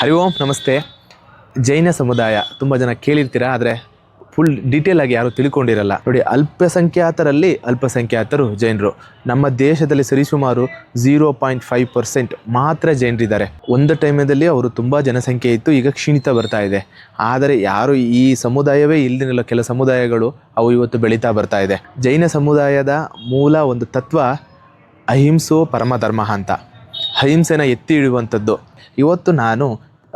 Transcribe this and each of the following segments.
ಹರಿ ಓಂ, ನಮಸ್ತೆ. ಜೈನ ಸಮುದಾಯ, ತುಂಬ ಜನ ಕೇಳಿರ್ತೀರಾ, ಆದರೆ ಫುಲ್ ಡೀಟೇಲ್ ಆಗಿ ಯಾರು ತಿಳ್ಕೊಂಡಿರಲ್ಲ. ನೋಡಿ, ಅಲ್ಪಸಂಖ್ಯಾತರಲ್ಲಿ ಅಲ್ಪಸಂಖ್ಯಾತರು ಜೈನರು. ನಮ್ಮ ದೇಶದಲ್ಲಿ ಸರಿಸುಮಾರು ಝೀರೋ ಪಾಯಿಂಟ್ ಫೈವ್ ಪರ್ಸೆಂಟ್ ಮಾತ್ರ ಜೈನರಿದ್ದಾರೆ. ಒಂದು ಟೈಮಲ್ಲಿ ಅವರು ತುಂಬ ಜನಸಂಖ್ಯೆ ಇತ್ತು, ಈಗ ಕ್ಷೀಣಿತ ಬರ್ತಾ ಇದೆ. ಆದರೆ ಯಾರು ಈ ಸಮುದಾಯವೇ ಇಲ್ದಿರಲ್ಲ, ಕೆಲ ಸಮುದಾಯಗಳು ಅವು ಇವತ್ತು ಬೆಳೀತಾ ಬರ್ತಾ ಇದೆ. ಜೈನ ಸಮುದಾಯದ ಮೂಲ ಒಂದು ತತ್ವ ಅಹಿಂಸೋ ಪರಮಧರ್ಮ ಅಂತ. ಅಹಿಂಸೆನ ಎತ್ತಿ ಹಿಡಿಯುವಂಥದ್ದು. ಇವತ್ತು ನಾನು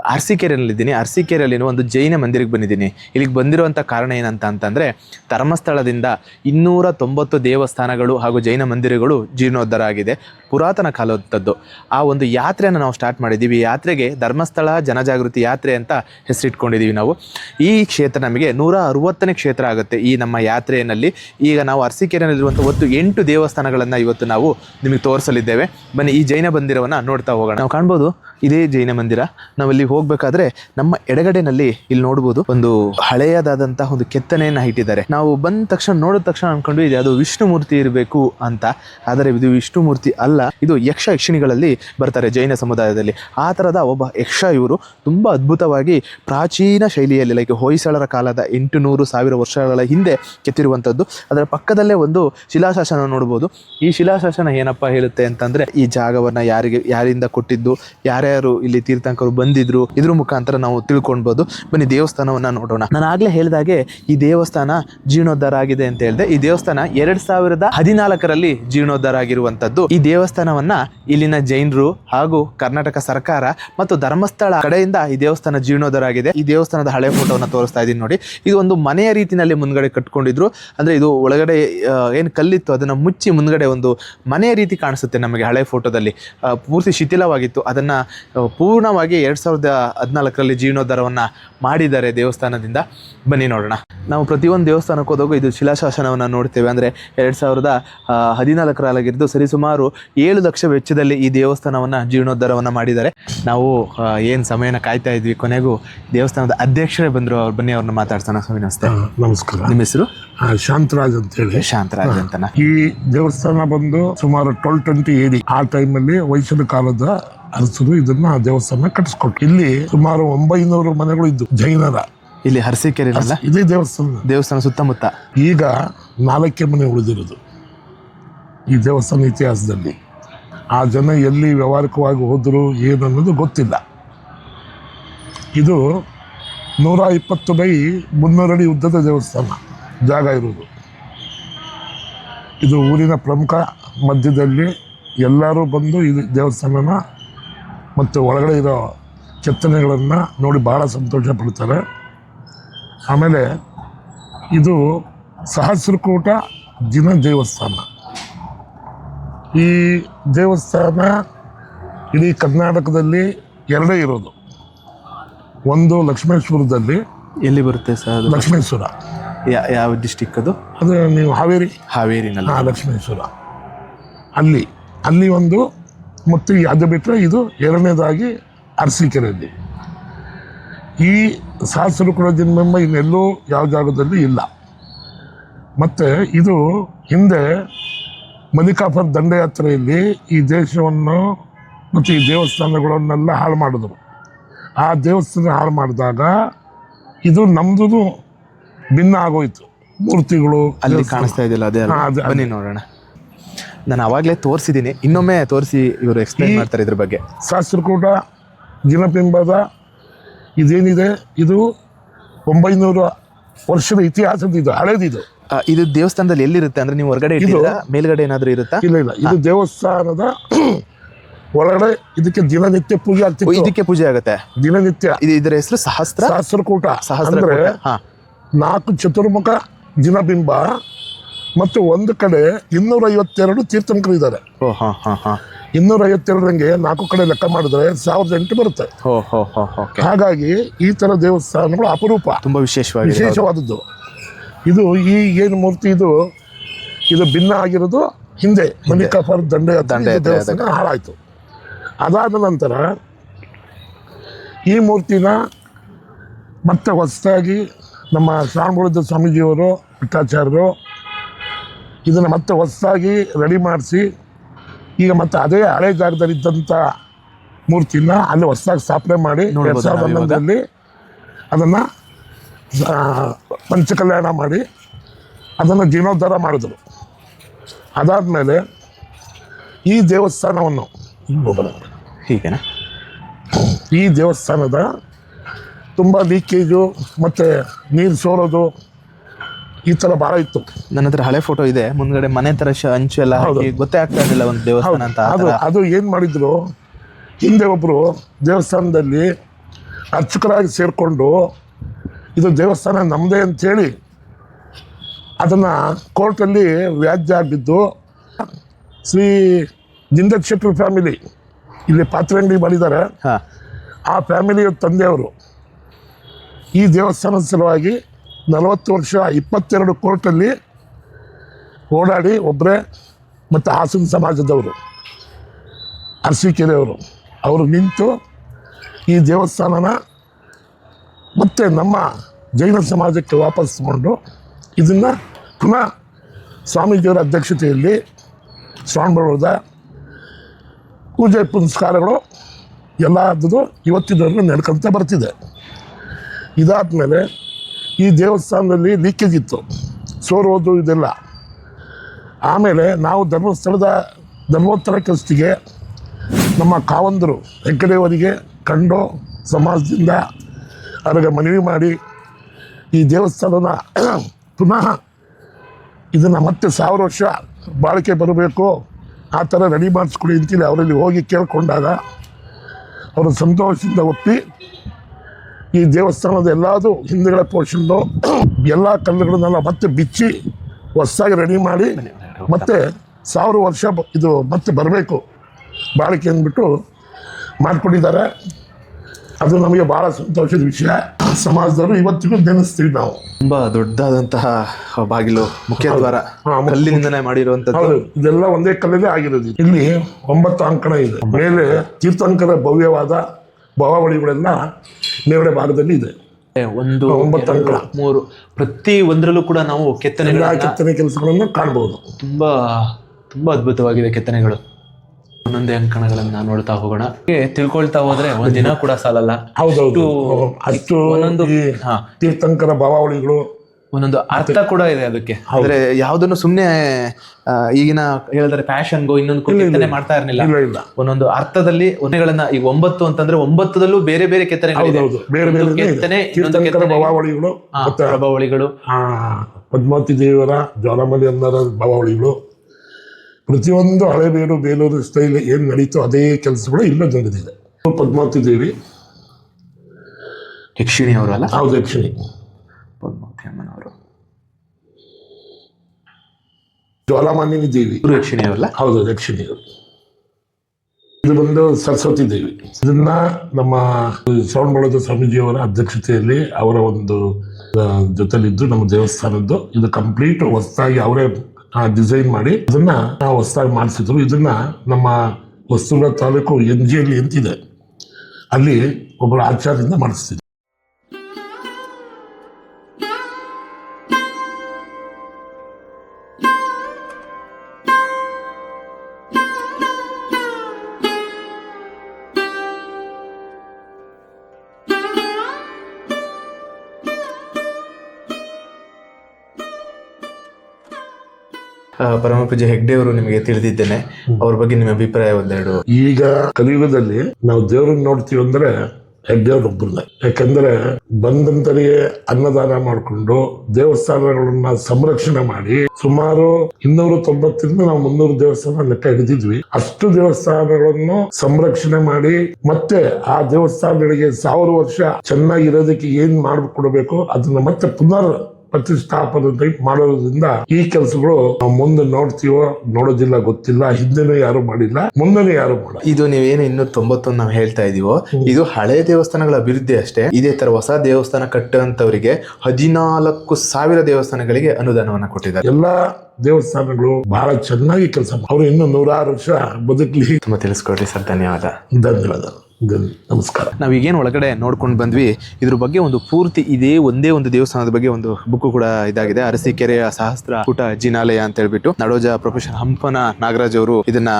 ಅರಸೀಕೆರೆಯಲ್ಲಿದ್ದೀನಿ ಅರಸೀಕೆರೆಯಲ್ಲಿನ ಒಂದು ಜೈನ ಮಂದಿರಕ್ಕೆ ಬಂದಿದ್ದೀನಿ. ಇಲ್ಲಿಗೆ ಬಂದಿರುವಂಥ ಕಾರಣ ಏನಂತ ಅಂತಂದರೆ, ಧರ್ಮಸ್ಥಳದಿಂದ ಇನ್ನೂರ ತೊಂಬತ್ತು ದೇವಸ್ಥಾನಗಳು ಹಾಗೂ ಜೈನ ಮಂದಿರಗಳು ಜೀರ್ಣೋದ್ಧಾರ ಆಗಿದೆ. ಪುರಾತನ ಕಾಲದದ್ದು. ಆ ಒಂದು ಯಾತ್ರೆಯನ್ನು ನಾವು ಸ್ಟಾರ್ಟ್ ಮಾಡಿದ್ದೀವಿ. ಈ ಯಾತ್ರೆಗೆ ಧರ್ಮಸ್ಥಳ ಜನಜಾಗೃತಿ ಯಾತ್ರೆ ಅಂತ ಹೆಸರಿಟ್ಕೊಂಡಿದ್ದೀವಿ ನಾವು. ಈ ಕ್ಷೇತ್ರ ನಮಗೆ ನೂರ ಅರವತ್ತನೇ ಕ್ಷೇತ್ರ ಆಗುತ್ತೆ ಈ ನಮ್ಮ ಯಾತ್ರೆಯಲ್ಲಿ. ಈಗ ನಾವು ಅರಸೀಕೆರೆಯಲ್ಲಿರುವಂಥ ಒಟ್ಟು ಎಂಟು ದೇವಸ್ಥಾನಗಳನ್ನು ಇವತ್ತು ನಾವು ನಿಮಗೆ ತೋರಿಸಲಿದ್ದೇವೆ. ಬನ್ನಿ, ಈ ಜೈನ ಮಂದಿರವನ್ನು ನೋಡ್ತಾ ಹೋಗೋಣ. ನಾವು ಕಾಣ್ಬೋದು ಇದೇ ಜೈನ ಮಂದಿರ. ನಾವು ಇಲ್ಲಿ ಹೋಗ್ಬೇಕಾದ್ರೆ ನಮ್ಮ ಎಡಗಡೆನಲ್ಲಿ ಇಲ್ಲಿ ನೋಡಬಹುದು ಒಂದು ಹಳೆಯದಾದಂತಹ ಒಂದು ಕೆತ್ತನೆಯನ್ನ ಇಟ್ಟಿದ್ದಾರೆ. ನಾವು ಬಂದ ತಕ್ಷಣ ನೋಡಿದ ತಕ್ಷಣ ಅನ್ಕೊಂಡು ಇದು ಅದು ವಿಷ್ಣು ಮೂರ್ತಿ ಇರಬೇಕು ಅಂತ. ಆದರೆ ಇದು ವಿಷ್ಣು ಮೂರ್ತಿ ಅಲ್ಲ, ಇದು ಯಕ್ಷ ಯಕ್ಷಿಣಿಗಳಲ್ಲಿ ಬರ್ತಾರೆ ಜೈನ ಸಮುದಾಯದಲ್ಲಿ. ಆ ತರದ ಒಬ್ಬ ಯಕ್ಷ ಇವರು ತುಂಬಾ ಅದ್ಭುತವಾಗಿ ಪ್ರಾಚೀನ ಶೈಲಿಯಲ್ಲಿ ಲೈಕ್ ಹೊಯ್ಸಳರ ಕಾಲದ ಎಂಟು ನೂರು ಸಾವಿರ ವರ್ಷಗಳ ಹಿಂದೆ ಕೆತ್ತಿರುವಂಥದ್ದು ಅದರ ಪಕ್ಕದಲ್ಲೇ ಒಂದು ಶಿಲಾಶಾಸನ ನೋಡ್ಬೋದು. ಈ ಶಿಲಾಶಾಸನ ಏನಪ್ಪ ಹೇಳುತ್ತೆ ಅಂತಂದ್ರೆ, ಈ ಜಾಗವನ್ನ ಯಾರಿಗೆ, ಯಾರಿಂದ ಕೊಟ್ಟಿದ್ದು ಯಾರ್ಯಾರು ಇಲ್ಲಿ ತೀರ್ಥಂಕರು ಬಂದಿದ್ರು. ಇದ್ರ ಮುಖಾಂತರ ನಾವು ತಿಳ್ಕೊಳ್ಬಹುದು ಬನ್ನಿ, ದೇವಸ್ಥಾನವನ್ನ ನೋಡೋಣ. ನಾನು ಆಗ್ಲೇ ಹೇಳಿದಾಗೆ, ಈ ದೇವಸ್ಥಾನ ಜೀರ್ಣೋದ್ಧಾರ ಆಗಿದೆ ಅಂತ ಹೇಳಿದೆ. ಈ ದೇವಸ್ಥಾನ ಎರಡ್ ಸಾವಿರದ ಹದಿನಾಲ್ಕರಲ್ಲಿ ಜೀರ್ಣೋದ್ಧಾರ ಆಗಿರುವಂತದ್ದು ಈ ದೇವಸ್ಥಾನವನ್ನ ಇಲ್ಲಿನ ಜೈನರು ಹಾಗೂ ಕರ್ನಾಟಕ ಸರ್ಕಾರ ಮತ್ತು ಧರ್ಮಸ್ಥಳ ಕಡೆಯಿಂದ ಈ ದೇವಸ್ಥಾನ ಜೀರ್ಣೋದ್ಧಾರ ಆಗಿದೆ ಈ ದೇವಸ್ಥಾನದ ಹಳೆ ಫೋಟೋವನ್ನ ತೋರಿಸ್ತಾ ಇದೀನಿ ನೋಡಿ. ಇದು ಒಂದು ಮನೆಯ ರೀತಿನಲ್ಲಿ ಮುಂದ್ಗಡೆ ಕಟ್ಕೊಂಡಿದ್ರು. ಅಂದ್ರೆ ಇದು ಒಳಗಡೆ ಏನು ಕಲ್ಲಿತ್ತು, ಅದನ್ನ ಮುಚ್ಚಿ ಮುಂದ್ಗಡೆ ಒಂದು ಮನೆಯ ರೀತಿ ಕಾಣಿಸುತ್ತೆ ನಮಗೆ ಹಳೆ ಫೋಟೋದಲ್ಲಿ. ಪೂರ್ತಿ ಶಿಥಿಲವಾಗಿತ್ತು. ಅದನ್ನ ಪೂರ್ಣವಾಗಿ ಎರಡು ಸಾವಿರದ ಹದಿನಾಲ್ಕರಲ್ಲಿ ಜೀರ್ಣೋದ್ಧಾರವನ್ನ ಮಾಡಿದ್ದಾರೆ ದೇವಸ್ಥಾನದಿಂದ. ಬನ್ನಿ ನೋಡೋಣ. ನಾವು ಪ್ರತಿಯೊಂದು ದೇವಸ್ಥಾನಕ್ಕೆ ಹೋದಾಗ ಇದು ಶಿಲಾಶಾಸನವನ್ನು ನೋಡ್ತೇವೆ. ಅಂದರೆ ಎರಡು ಸಾವಿರದ ಹದಿನಾಲ್ಕರಾಗಿದ್ದು ಹದಿನಾಲ್ಕರಲ್ಲಾಗಿದ್ದು ಸರಿಸುಮಾರು ಏಳು ಲಕ್ಷ ವೆಚ್ಚದಲ್ಲಿ ಈ ದೇವಸ್ಥಾನವನ್ನು ಜೀರ್ಣೋದ್ಧಾರವನ್ನು ಮಾಡಿದ್ದಾರೆ. ನಾವು ಏನು ಸಮಯನ ಕಾಯ್ತಾ ಇದ್ವಿ ಕೊನೆಗೂ ದೇವಸ್ಥಾನದ ಅಧ್ಯಕ್ಷರೇ ಬಂದರು ಅವ್ರು. ಬನ್ನಿ ಅವ್ರನ್ನ ಮಾತಾಡ್ಸೋಣ. ಸ್ವಾಮಿ ನಮಸ್ತೆ. ನಮಸ್ಕಾರ. ನಿಮ್ಮ ಹೆಸರು? ಶಾಂತರಾಜ್ ಅಂತ ಹೇಳಿ ಶಾಂತರಾಜ್ ಅಂತನ? ಈ ದೇವಸ್ಥಾನ ಬಂದು ಸುಮಾರು ಟ್ವೆಲ್ ಟ್ವೆಂಟಿ ಏಡಿ ಆ ಟೈಮಲ್ಲಿ ವಯಸ್ಸಿನ ಕಾಲದ ಅರಸರು ಇದನ್ನ ದೇವಸ್ಥಾನ ಕಟ್ಟಿಸ್ಕೊಟ್ಟು ಇಲ್ಲಿ ಸುಮಾರು ಒಂಬೈನೂರು ಮನೆಗಳು ಇದ್ದು ಜೈನರ. ಇಲ್ಲಿ ಹರಸಿಕೆರೆ ಇದೇ ದೇವಸ್ಥಾನ. ದೇವಸ್ಥಾನ ಸುತ್ತಮುತ್ತ? ಈಗ ನಾಲ್ಕೇ ಮನೆ ಉಳಿದಿರೋದು ಈ ದೇವಸ್ಥಾನ ಇತಿಹಾಸದಲ್ಲಿ. ಆ ಜನ ಎಲ್ಲಿ ವ್ಯವಹಾರಿಕವಾಗಿ ಹೋದರು ಏನನ್ನೋದು ಗೊತ್ತಿಲ್ಲ. ಇದು ನೂರ ಇಪ್ಪತ್ತು ಬೈ ಮುನ್ನೂರಡಿ ಉದ್ದದ ದೇವಸ್ಥಾನ ಜಾಗ ಇರುವುದು ಇದು ಊರಿನ ಪ್ರಮುಖ ಮಧ್ಯದಲ್ಲಿ ಎಲ್ಲರೂ ಬಂದು ಇದು ದೇವಸ್ಥಾನನ ಮತ್ತು ಒಳಗಡೆ ಇರೋ ಕೆತ್ತನೆಗಳನ್ನು ನೋಡಿ ಭಾಳ ಸಂತೋಷ ಪಡ್ತಾರೆ ಆಮೇಲೆ ಇದು ಸಹಸ್ರಕೂಟ ದಿನ ದೇವಸ್ಥಾನ. ಈ ದೇವಸ್ಥಾನ ಇಡೀ ಕರ್ನಾಟಕದಲ್ಲಿ ಎರಡೇ ಇರೋದು. ಒಂದು ಲಕ್ಷ್ಮೇಶ್ವರದಲ್ಲಿ ಎಲ್ಲಿ ಬರುತ್ತೆ ಸರ್ ಲಕ್ಷ್ಮೇಶ್ವರ. ಯಾ- ಯಾವ ಡಿಸ್ಟಿಕ್ ಅದು? ಅದು ನೀವು ಹಾವೇರಿ? ಹಾವೇರಿನಲ್ಲಿ. ಲಕ್ಷ್ಮೇಶ್ವರ. ಅಲ್ಲಿ ಅಲ್ಲಿ ಒಂದು ಮತ್ತು ಅದು ಬಿಟ್ಟರೆ ಇದು ಎರಡನೇದಾಗಿ ಅರಸೀಕೆರೆಯಲ್ಲಿ. ಈ ಸಹಸ್ರಕುಲ ಜನ್ಮೆಂಬ ಇನ್ನೆಲ್ಲೂ ಯಾವ ಜಾಗದಲ್ಲಿ ಇಲ್ಲ. ಮತ್ತು ಇದು ಹಿಂದೆ ಮಲ್ಲಿಕಾಫರ್ ದಂಡಯಾತ್ರೆಯಲ್ಲಿ ಈ ದೇಶವನ್ನು ಮತ್ತು ಈ ದೇವಸ್ಥಾನಗಳನ್ನೆಲ್ಲ ಹಾಳು ಮಾಡಿದ್ರು. ಆ ದೇವಸ್ಥಾನ ಹಾಳು ಮಾಡಿದಾಗ ಇದು ನಮ್ಮದು ಭಿನ್ನ ಆಗೋಯ್ತು. ಮೂರ್ತಿಗಳು ಅಲ್ಲಿ ಕಾಣಿಸ್ತಾ ಇದೆಯಲ್ಲ? ಅದು- ಬನ್ನಿ ನೋಡೋಣ. ನಾನು ಅವಾಗಲೇ ತೋರಿಸಿದ್ದೀನಿ. ಇನ್ನೊಮ್ಮೆ ತೋರಿಸಿ ಇವರು ಎಕ್ಸ್ಪ್ಲೈನ್ ಮಾಡ್ತಾರೆ ಇದ್ರ ಬಗ್ಗೆ. ಶಾಸ್ತ್ರಕೂಟ ಜಿನಪಿಂಬದ ಇದೇನಿದೆ? ಇದು ಒಂಬೈನೂರು ವರ್ಷದ ಇತಿಹಾಸದ ಇದು ಹಳೇದಿದು. ಇದು ದೇವಸ್ಥಾನದಲ್ಲಿ ಎಲ್ಲಿರುತ್ತೆ ಅಂದ್ರೆ ನೀವು ಹೊರಗಡೆ ಇಟ್ಟಿದ್ದೀರಾ? ಮೇಲ್ಗಡೆ ಏನಾದ್ರು ಇರುತ್ತಾ? ಇಲ್ಲ ಇಲ್ಲ. ಇದು ದೇವಸ್ಥಾನದ ಒಳಗಡೆ ಇದಕ್ಕೆ ದಿನನಿತ್ಯ ಪೂಜೆ ಆಗ್ತಿತ್ತು. ಇದಕ್ಕೆ ಪೂಜೆ ಆಗುತ್ತೆ? ದಿನನಿತ್ಯ. ಇದು ಇದರ ಹೆಸರು ಸಹಸ್ರ? ಸಹಸ್ರಕೂಟ ಸಹಸ್ರ ನಾಲ್ಕು ಚತುರ್ಮುಖ ಜಿನಬಿಂಬ ಮತ್ತು ಒಂದು ಕಡೆ ಇನ್ನೂರ ಐವತ್ತೆರಡು ತೀರ್ಥಂಕರು ಇದ್ದಾರೆ. ಓ ಹಾ ಹಾ ಹಾ. ಇನ್ನೂರ ಐವತ್ತೆರಡರಂಗೆ ನಾಲ್ಕು ಕಡೆ ಲೆಕ್ಕ ಮಾಡಿದ್ರೆ ಸಾವಿರದ ಎಂಟು ಬರುತ್ತೆ. ಹಾಗಾಗಿ ಈ ತರ ದೇವಸ್ಥಾನಗಳು ಅಪರೂಪ. ತುಂಬಾ ವಿಶೇಷವಾಗಿ ವಿಶೇಷವಾದದ್ದು. ಇದು ಈ ಏನು ಮೂರ್ತಿ ಇದು ಇದು ಭಿನ್ನ ಆಗಿರೋದು ಹಿಂದೆ ಮಲ್ಲಿಕಾಫರ್ ದಂಡೆ ದಂಡೆ ದೇವಸ್ಥಾನ ಹಾಳಾಯ್ತು. ಅದಾದ ನಂತರ ಈ ಮೂರ್ತಿನ ಮತ್ತೆ ಹೊಸದಾಗಿ ನಮ್ಮ ಶ್ರಾವಣಗುಳದ ಸ್ವಾಮೀಜಿಯವರು ಪೀಠಾಚಾರ್ಯರು ಇದನ್ನು ಮತ್ತೆ ಹೊಸದಾಗಿ ರೆಡಿ ಮಾಡಿಸಿ ಈಗ ಮತ್ತೆ ಅದೇ ಹಳೆ ಜಾಗದಲ್ಲಿದ್ದಂಥ ಮೂರ್ತಿನ ಅಲ್ಲಿ ಹೊಸದಾಗಿ ಸ್ಥಾಪನೆ ಮಾಡಿ ಎರಡು ಸಾವಿರದ ಹನ್ನೊಂದರಲ್ಲಿ ಅದನ್ನು ಪಂಚಕಲ್ಯಾಣ ಮಾಡಿ ಅದನ್ನು ಜೀರ್ಣೋದ್ಧಾರ ಮಾಡಿದರು. ಅದಾದಮೇಲೆ ಈ ದೇವಸ್ಥಾನವನ್ನು ಹೀಗೆ ಈ ದೇವಸ್ಥಾನದ ತುಂಬ ಲೀಕೇಜು ಮತ್ತು ನೀರು ಸೋರೋದು ಈ ತರ ಭಾರ ಇತ್ತು. ನನ್ನ ಹತ್ರ ಹಳೆ ಫೋಟೋ ಇದೆ. ಮುಂದ್ಗಡೆ ಮನೆ ತರ ಹಂಚು ಅಂಚು ಎಲ್ಲ ಹಾಕಿ ಗೊತ್ತೇ ಆಗ್ತಾ ಇರಲಿಲ್ಲ ಒಂದು ದೇವಸ್ಥಾನ ಅಂತ ಅದು. ಅದು ಏನು ಮಾಡಿದ್ರು ಹಿಂದೆ ಒಬ್ಬರು ದೇವಸ್ಥಾನದಲ್ಲಿ ಅರ್ಚಕರಾಗಿ ಸೇರ್ಕೊಂಡು ಇದು ದೇವಸ್ಥಾನ ನಮ್ಮದೇ ಅಂತೇಳಿ ಅದನ್ನು ಕೋರ್ಟಲ್ಲಿ ವ್ಯಾಜ್ಯ ಆಗಿದ್ದು ಶ್ರೀ ಶೆಟ್ಟರ್ ಫ್ಯಾಮಿಲಿ ಇಲ್ಲಿ ಪಾತ್ರೆ ಅಂಗಡಿ ಮಾಡಿದ್ದಾರೆ. ಆ ಫ್ಯಾಮಿಲಿಯ ತಂದೆಯವರು ಈ ದೇವಸ್ಥಾನದ ಸಲುವಾಗಿ ನಲವತ್ತು ವರ್ಷ, ಇಪ್ಪತ್ತೆರಡು ಕೋರ್ಟಲ್ಲಿ ಓಡಾಡಿ ಒಬ್ಬರೇ ಮತ್ತು ಹಾಸನ ಸಮಾಜದವರು, ಅರಸೀಕೆರೆಯವರು. ಅವರು ನಿಂತು ಈ ದೇವಸ್ಥಾನನ ಮತ್ತೆ ನಮ್ಮ ಜೈನ ಸಮಾಜಕ್ಕೆ ವಾಪಸ್ ತಗೊಂಡು ಇದನ್ನು ಪುನಃ ಸ್ವಾಮೀಜಿಯವರ ಅಧ್ಯಕ್ಷತೆಯಲ್ಲಿ ಸ್ವಾಮಿಗಳದ ಪೂಜೆ ಪುನಸ್ಕಾರಗಳು ಎಲ್ಲದೂ ಇವತ್ತಿನವರೆಗೂ ನಡ್ಕೊತ ಬರ್ತಿದೆ. ಇದಾದಮೇಲೆ ಈ ದೇವಸ್ಥಾನದಲ್ಲಿ ಲೀಕೇಜ್ ಇತ್ತು ಸೋರೋದು ಇದೆಲ್ಲ. ಆಮೇಲೆ ನಾವು ಧರ್ಮಸ್ಥಳದ ಧರ್ಮೋತ್ತರ ಕೆಲಸಕ್ಕೆ ನಮ್ಮ ಕಾವಂದರು ಹೆಗ್ಗಡೆಯವರಿಗೆ ಕಂಡು ಸಮಾಜದಿಂದ ಅವರಿಗೆ ಮನವಿ ಮಾಡಿ ಈ ದೇವಸ್ಥಾನನ ಪುನಃ ಇದನ್ನು ಮತ್ತೆ ಸಾವಿರ ವರ್ಷ ಬಾಳಿಕೆ ಬರಬೇಕು, ಆ ಥರ ರೆಡಿ ಮಾಡಿಸ್ಕೊಡಿ ಅಂತೇಳಿ ಅವರಲ್ಲಿ ಹೋಗಿ ಕೇಳಿಕೊಂಡಾಗ ಅವರು ಸಂತೋಷದಿಂದ ಒಪ್ಪಿ ಈ ದೇವಸ್ಥಾನದ ಎಲ್ಲದು ಹಿಂದುಗಡೆ ಪೋರ್ಷನ್ದು ಎಲ್ಲ ಕಲ್ಲುಗಳನ್ನೆಲ್ಲ ಮತ್ತೆ ಬಿಚ್ಚಿ ಹೊಸದಾಗಿ ರೆಡಿ ಮಾಡಿ ಮತ್ತೆ ಸಾವಿರ ವರ್ಷ ಇದು ಮತ್ತೆ ಬರಬೇಕು. ಬಾಳಿಕೆ ಅಂದ್ಬಿಟ್ಟು ಮಾಡಿಕೊಂಡಿದ್ದಾರೆ. ಅದು ನಮಗೆ ಭಾಳ ಸಂತೋಷದ ವಿಷಯ. ಸಮಾಜದವರು ಇವತ್ತಿಗೂ ನೆನೆಸ್ತೀವಿ ನಾವು. ತುಂಬಾ ದೊಡ್ಡದಾದಂತಹ ಬಾಗಿಲು ಮುಖ್ಯ ದ್ವಾರ ಹಾ, ಮುಖ್ಯ- ಕಲ್ಲಿನಿಂದಲೇ ಮಾಡಿರುವಂತದ್ದು ಇದೆಲ್ಲ ಒಂದೇ ಕಲ್ಲಲ್ಲೇ ಆಗಿರೋದು. ಇಲ್ಲಿ ಒಂಬತ್ತು ಅಂಕಣ ಇದೆ. ಮೇಲೆ ತೀರ್ಥಂಕರ ಭವ್ಯವಾದ ಭವಾವಳಿಗಳೆಲ್ಲ ನೇರಳೆ ಭಾಗದಲ್ಲಿ ಇದೆ. ಒಂದು ಒಂಬತ್ತು ಅಂಕಣ. ಮೂರು. ಪ್ರತಿ ಒಂದರಲ್ಲೂ ಕೂಡ ನಾವು ಕೆತ್ತನೆ ಕೆತ್ತನೆ ಕೆಲಸಗಳನ್ನು ಕಾಣಬಹುದು ತುಂಬಾ ತುಂಬಾ ಅದ್ಭುತವಾಗಿದೆ ಕೆತ್ತನೆಗಳು. ಒಂದೊಂದೇ ಅಂಕಣಗಳನ್ನ ನೋಡ್ತಾ ಹೋಗೋಣ. ಹೀಗೆ ತಿಳ್ಕೊಳ್ತಾ ಹೋದ್ರೆ ಒಂದಿನ ದಿನ ಕೂಡ ಸಾಲಲ್ಲ. ಹೌದೌದು. ಅಷ್ಟು ಒಂದೊಂದು ತೀರ್ಥಂಕರ ಭಾವಾವಳಿಗಳು ಒಂದೊಂದು ಅರ್ಥ ಕೂಡ ಇದೆ ಅದಕ್ಕೆ. ಆದ್ರೆ ಯಾವ್ದನ್ನು ಸುಮ್ನೆ ಈಗಿನ ಹೇಳಿದ್ರೆ ಫ್ಯಾಷನ್ಗೋ ಇನ್ನೊಂದು ಕೆತ್ತನೆ ಮಾಡ್ತಾ ಇರಲಿಲ್ಲ. ಒಂದೊಂದು ಅರ್ಥದಲ್ಲಿ ಒಂದೆಗಳನ್ನ ಈಗ ಒಂಬತ್ತು ಅಂತಂದ್ರೆ ಒಂಬತ್ತದಲ್ಲೂ ಬೇರೆ ಬೇರೆ ಪ್ರಭಾವಳಿಗಳು ಪದ್ಮಾವತಿ ದೇವರ ಜ್ವಾಲಾಮಲಿ ಅನ್ನರ ಭಾವಾವಳಿಗಳು. ಪ್ರತಿಯೊಂದು ಹಳೆಬೇರು ಬೇಲೂರು ಸ್ಟೈಲ್ ಏನ್ ನಡೀತೋ ಅದೇ ಕೆಲಸಗಳು ಇಲ್ಲ ನಡೆದಿದೆ. ಪದ್ಮಾವತಿ ದೇವಿ. ಯಕ್ಷಿಣಿ ಅವರಲ್ಲ ಅಲ್ಲ? ಹೌದು ಯಕ್ಷಿಣಿ. ಪದ್ಮಾವತಿ ಅಮ್ಮನವರು ಜ್ವಾಲಾಮಾಲಿನಿ ದೇವಿ. ಅವರಲ್ಲ ಹೌದು ಯಕ್ಷಿಣಿ ಇದು ಬಂದು ಸರಸ್ವತಿ ದೇವಿ. ಇದನ್ನ ನಮ್ಮ ಶ್ರವಣಬೆಳದ ಸ್ವಾಮೀಜಿಯವರ ಅಧ್ಯಕ್ಷತೆಯಲ್ಲಿ ಅವರ ಒಂದು ಜೊತೆಲಿದ್ದು ನಮ್ಮ ದೇವಸ್ಥಾನದ್ದು. ಇದು ಕಂಪ್ಲೀಟ್ ಹೊಸದಾಗಿ ಅವರೇ ಡಿಸೈನ್ ಮಾಡಿ ಇದನ್ನ ಹೊಸದಾಗಿ ಮಾಡಿಸಿದ್ರು ಇದನ್ನ ನಮ್ಮ ವಸ್ತುಗಳ ತಾಲೂಕು ಎನ್ ಜಿ ಅಲ್ಲಿ ಎಂತಿದೆ ಅಲ್ಲಿ ಒಬ್ಬರು ಆಚಾರದಿಂದ ಮಾಡಿಸ್ತಿದ್ರು. ಆ, ಪರಮ ಪೂಜ್ಯ ಹೆಗ್ಡೆ ಅವರು ನಿಮಗೆ ತಿಳಿದಿದ್ದೇನೆ. ಅವ್ರ ಬಗ್ಗೆ ನಿಮ್ಮ ಅಭಿಪ್ರಾಯ ಒಂದೆರಡು. ಈಗ ಕಲಿಯುಗದಲ್ಲಿ ನಾವು ದೇವ್ರನ್ನ ನೋಡ್ತೀವಿ ಅಂದ್ರೆ ಹೆಗ್ಡೆಯವ್ರು ಒಬ್ಬರನ್ನ ಯಾಕಂದ್ರೆ ಬಂದಂತರಿಗೆ ಅನ್ನದಾನ ಮಾಡಿಕೊಂಡು ದೇವಸ್ಥಾನಗಳನ್ನ ಸಂರಕ್ಷಣೆ ಮಾಡಿ ಸುಮಾರು ಇನ್ನೂರ ತೊಂಬತ್ತರಿಂದ ನಾವು ಮುನ್ನೂರು ದೇವಸ್ಥಾನ ಲೆಕ್ಕ ಹಿಡಿದಿದ್ವಿ. ಅಷ್ಟು ದೇವಸ್ಥಾನಗಳನ್ನು ಸಂರಕ್ಷಣೆ ಮಾಡಿ ಮತ್ತೆ ಆ ದೇವಸ್ಥಾನಗಳಿಗೆ ಸಾವಿರ ವರ್ಷ ಚೆನ್ನಾಗಿರೋದಕ್ಕೆ ಏನ್ ಮಾಡ್ಕೊಡ್ಬೇಕು ಅದನ್ನ ಮತ್ತೆ ಪುನರ್ ಪ್ರತಿಷ್ಠಾಪನೆ ಟೈಪ್ ಮಾಡೋದ್ರಿಂದ ಈ ಕೆಲಸಗಳು ನಾವು ಮುಂದೆ ನೋಡ್ತೀವೋ ನೋಡೋದಿಲ್ಲ ಗೊತ್ತಿಲ್ಲ. ಹಿಂದೆನೂ ಯಾರು ಮಾಡಿಲ್ಲ ಮುಂದೆನೂ ಯಾರು ಮಾಡಲ್ಲ. ಇದು ನೀವೇನು ಇನ್ನೂರ ತೊಂಬತ್ತೊಂದು ನಾವು ಹೇಳ್ತಾ ಇದೀವೋ ಇದು ಹಳೆ ದೇವಸ್ಥಾನಗಳ ಅಭಿವೃದ್ಧಿ ಅಷ್ಟೇ. ಇದೇ ತರ ಹೊಸ ದೇವಸ್ಥಾನ ಕಟ್ಟುವಂತವರಿಗೆ ಹದಿನಾಲ್ಕು ಸಾವಿರ ದೇವಸ್ಥಾನಗಳಿಗೆ ಅನುದಾನವನ್ನ ಕೊಟ್ಟಿದ್ದಾರೆ. ಎಲ್ಲಾ ದೇವಸ್ಥಾನಗಳು ಬಹಳ ಚೆನ್ನಾಗಿ ಕೆಲಸ ಅವರು ಇನ್ನೂ ನೂರಾರು ವರ್ಷ ಬದುಕಲಿ. ತುಂಬಾ ತಿಳಿಸ್ಕೊಡ್ರಿ ಸರ್ ಧನ್ಯವಾದ. ಧನ್ಯವಾದ ಧನ್ಯ ನಮಸ್ಕಾರ. ನಾವು ಈಗೇನು ಒಳಗಡೆ ನೋಡ್ಕೊಂಡು ಬಂದ್ವಿ. ಇದ್ರ ಬಗ್ಗೆ ಒಂದು ಪೂರ್ತಿ ಇದೇ ಒಂದೇ ಒಂದು ದೇವಸ್ಥಾನದ ಬಗ್ಗೆ ಒಂದು ಬುಕ್ ಕೂಡ ಇದಾಗಿದೆ. ಅರಸೀಕೆರೆಯ ಸಹಸ್ರ ಕೂಟ ಜಿನಾಲಯ ಅಂತ ಹೇಳ್ಬಿಟ್ಟು ನಡೋಜ ಪ್ರೊಫೆಸರ್ ಹಂಪನ ನಾಗರಾಜ್ ಅವರು ಇದನ್ನ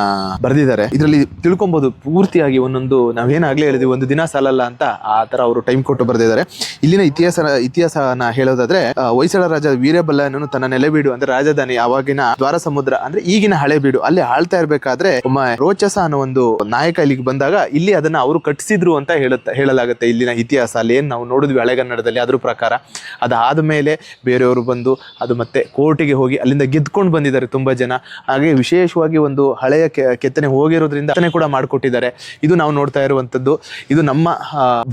ಬರೆದಿದ್ದಾರೆ. ಇದರಲ್ಲಿ ತಿಳ್ಕೊಬಹುದು ಪೂರ್ತಿಯಾಗಿ ಒಂದೊಂದು ನಾವೇನಾಗ್ಲೇ ಹೇಳಿದ್ವಿ, ಒಂದು ದಿನ ಸಾಲಲ್ಲ ಅಂತ ಆ ತರ ಅವರು ಟೈಮ್ ಕೊಟ್ಟು ಬರೆದಿದ್ದಾರೆ. ಇಲ್ಲಿನ ಇತಿಹಾಸ, ಇತಿಹಾಸನ ಹೇಳೋದಾದ್ರೆ ಹೊಯ್ಸಳ ರಾಜ ವೀರಬಲ್ಲನನ್ನು ತನ್ನ ನೆಲೆಬೀಡು ಅಂದ್ರೆ ರಾಜಧಾನಿ ಆವಾಗಿನ ದ್ವಾರ ಸಮುದ್ರ ಅಂದ್ರೆ ಈಗಿನ ಹಳೆ ಬೀಡು ಅಲ್ಲಿ ಆಳ್ತಾ ಇರ್ಬೇಕಾದ್ರೆ ರೋಚಸ ಅನ್ನೋ ಒಂದು ನಾಯಕ ಇಲ್ಲಿಗೆ ಬಂದಾಗ, ಇಲ್ಲಿ ಅದನ್ನ ಅವರು ಕಟ್ಟಿಸಿದ್ರು ಅಂತ ಹೇಳುತ್ತ, ಹೇಳಲಾಗುತ್ತೆ. ಇಲ್ಲಿನ ಇತಿಹಾಸ, ಅಲ್ಲಿ ಏನು ನಾವು ನೋಡಿದ್ವಿ ಹಳೆಗನ್ನಡದಲ್ಲಿ ಅದ್ರ ಪ್ರಕಾರ. ಅದಾದ ಮೇಲೆ ಬೇರೆಯವರು ಬಂದು ಅದು ಮತ್ತೆ ಕೋರ್ಟಿಗೆ ಹೋಗಿ ಅಲ್ಲಿಂದ ಗೆದ್ಕೊಂಡು ಬಂದಿದ್ದಾರೆ ತುಂಬ ಜನ. ಹಾಗೆ ವಿಶೇಷವಾಗಿ ಒಂದು ಹಳೆಯ ಕೆತ್ತನೆ ಹೋಗಿರೋದ್ರಿಂದ ಕೆತ್ತನೆ ಕೂಡ ಮಾಡಿಕೊಟ್ಟಿದ್ದಾರೆ. ಇದು ನಾವು ನೋಡ್ತಾ ಇರುವಂಥದ್ದು. ಇದು ನಮ್ಮ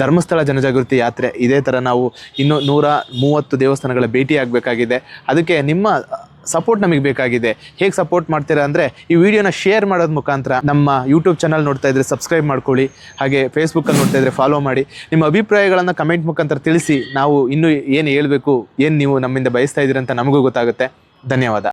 ಧರ್ಮಸ್ಥಳ ಜನಜಾಗೃತಿ ಯಾತ್ರೆ. ಇದೇ ಥರ ನಾವು ಇನ್ನೂ ನೂರ ಮೂವತ್ತು ದೇವಸ್ಥಾನಗಳ ಭೇಟಿ ಆಗಬೇಕಾಗಿದೆ ಅದಕ್ಕೆ ನಿಮ್ಮ ಸಪೋರ್ಟ್ ನಮಗೆ ಬೇಕಾಗಿದೆ. ಹೇಗೆ ಸಪೋರ್ಟ್ ಮಾಡ್ತೀರಾ ಅಂದರೆ ಈ ವಿಡಿಯೋನ ಶೇರ್ ಮಾಡೋದ್ ಮುಖಾಂತರ ನಮ್ಮ ಯೂಟ್ಯೂಬ್ ಚಾನಲ್ ನೋಡ್ತಾ ಇದ್ರೆ ಸಬ್ಸ್ಕ್ರೈಬ್ ಮಾಡ್ಕೊಳ್ಳಿ. ಹಾಗೆ ಫೇಸ್ಬುಕ್ಕಲ್ಲಿ ನೋಡ್ತಾ ಇದ್ರೆ ಫಾಲೋ ಮಾಡಿ. ನಿಮ್ಮ ಅಭಿಪ್ರಾಯಗಳನ್ನು ಕಮೆಂಟ್ ಮುಖಾಂತರ ತಿಳಿಸಿ. ನಾವು ಇನ್ನೂ ಏನು ಹೇಳಬೇಕು, ಏನು ನೀವು ನಮ್ಮಿಂದ ಬಯಸ್ತಾ ಇದ್ದೀರಂತ ನಮಗೂ ಗೊತ್ತಾಗುತ್ತೆ. ಧನ್ಯವಾದ.